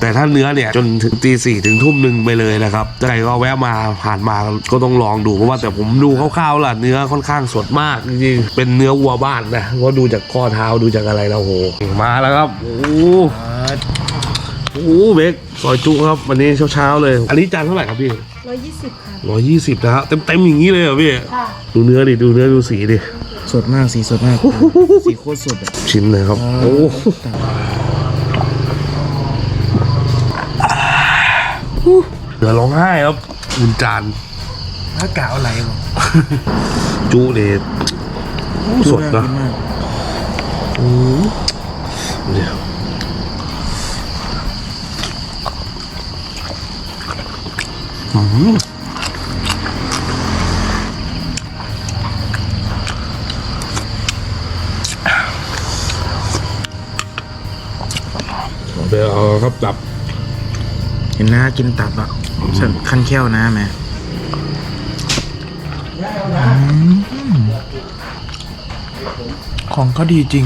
แต่ถ้าเนื้อเนี่ยจนถึงตีสี่ถึงทุ่มหนึ่งไปเลยนะครับใครก็แวะมาผ่านมาก็ต้องลองดูเพราะว่าแต่ผมดูคร่าวๆล่ะเนื้อค่อนข้างสดมากจริงๆเป็นเนื้อวัวบ้านนะก็ดูจากข้อเท้าดูจากอะไรแล้วโหมาแล้วครับโอ้โหโอ้โหเบกซอยจุครับวันนี้เช้าๆเลย อันนี้จานเท่าไหร่ครับพี่ร้อยยี่สิบค่ะร้อยยี่สิบนะฮะเต็มๆอย่างนี้เลยเหรอพี่ค่ะดูเนื้อดิดูเนื้อดูสีดิสดมากสีสดมากสีโคตรสดอะชิ้นเลยครับโอ้ เดี๋ยวร้องไห้ครับอุ่นจานถ้ากะเอาไหลวะจุเดชสดนะกิมากเนี่ยอื้อหือเดี๋ยวเอาครับตับ เห็นหน้ากินตับอะ ฉันคันแค้วนะแม่ของก็ดีจริง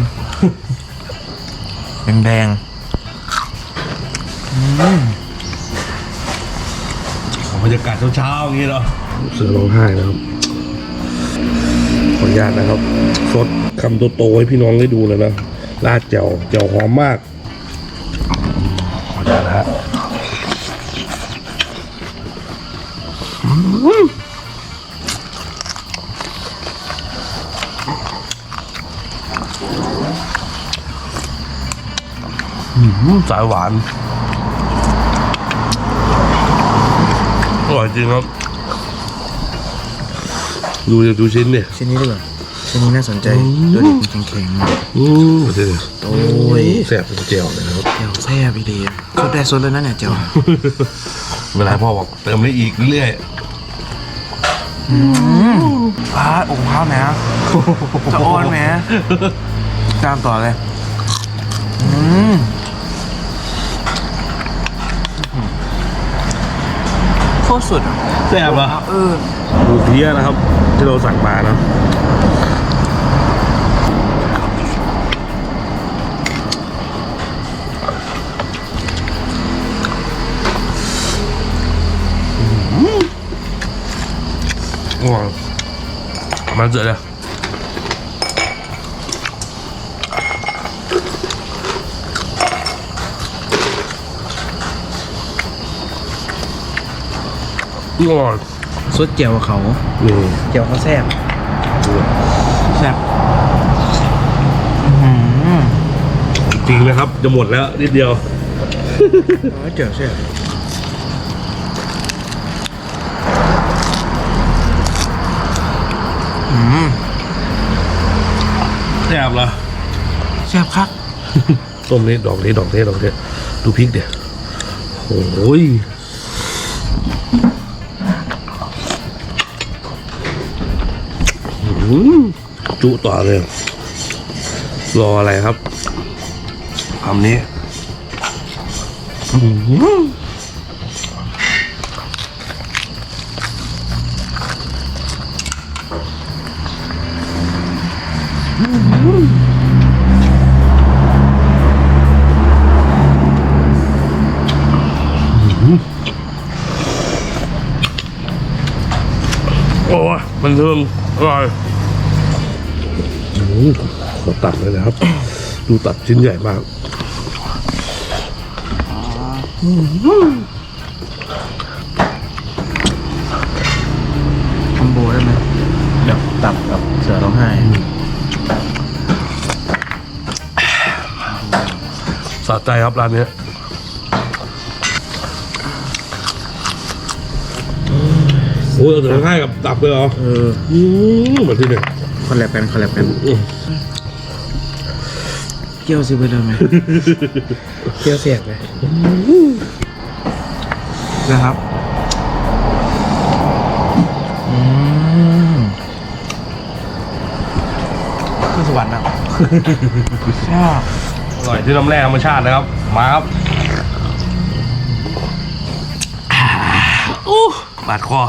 แดงบรรยากาศเช้าๆอย่างนี้เนาะเสือร้องไห้นะครับ ขออนุญาตนะครับสดคำโตๆให้พี่น้องได้ดูเลยนะราดเจียวเจียวหอมมากขออนุญาตนะฮะ สายหวานอร่อยจริงครับ ดูดิดูชิ้นเนี่ย ชิ้นนี้ดีกว่าชิ้นนี้น่าสนใจดูดิมันแข็งๆอืมเดี๋ยวโอ้ยแซ่บเป็นเจียวเลยนะครับเจียวแซ่บอีเดียสดได้สดแล้วนะเนี่ยเจียวเวลาพ่อบอกเติมได้อีกเรื่อย พาดองค์พระแหมจะอ้อนแหมตามต่อเลยอืมโคตรสุดอะแซ่บเหรอเออดูเพี้ยนะครับ ที่เราสั่งมานะ อืมว้าวมันเจอเลยอร่อยสดเจียวเขานี่เจียวเขาแซ่บดูแซ่บจริงนะครับ จะหมดแล้วนิดเดียวร้อยเจียวแซ่บอืม แซ่บเหรอ แซ่บคักต้มนี้ดอกนี้ดอกนี้ดอกนี้ดูพริกเดี๋ยวโอ้ยจุต่อเลย รออะไรครับคำนี้อื้อ โอ้ยมันเทิงอร่อยอื้อหือขอตัดเลยนะครับ ดูตัดชิ้นใหญ่มากคอมโบได้ไหมแบบตับกับเสือร้องไห้สะใจครับร้านเนี้ โอ้ยเอาถึงง่ายกับตับเลยเหรอเอออืมเหมือนที่หนึ่งคอลแลบกันคอลแลบกันอืมเกี่ยวสิไปเลยไหมเกี่ยวเสียบเลยนะครับอืมขึ้นสวรรค์อะชอบอร่อยที่น้ำแร่ธรรมชาตินะครับ มาครับอู้บาดคอ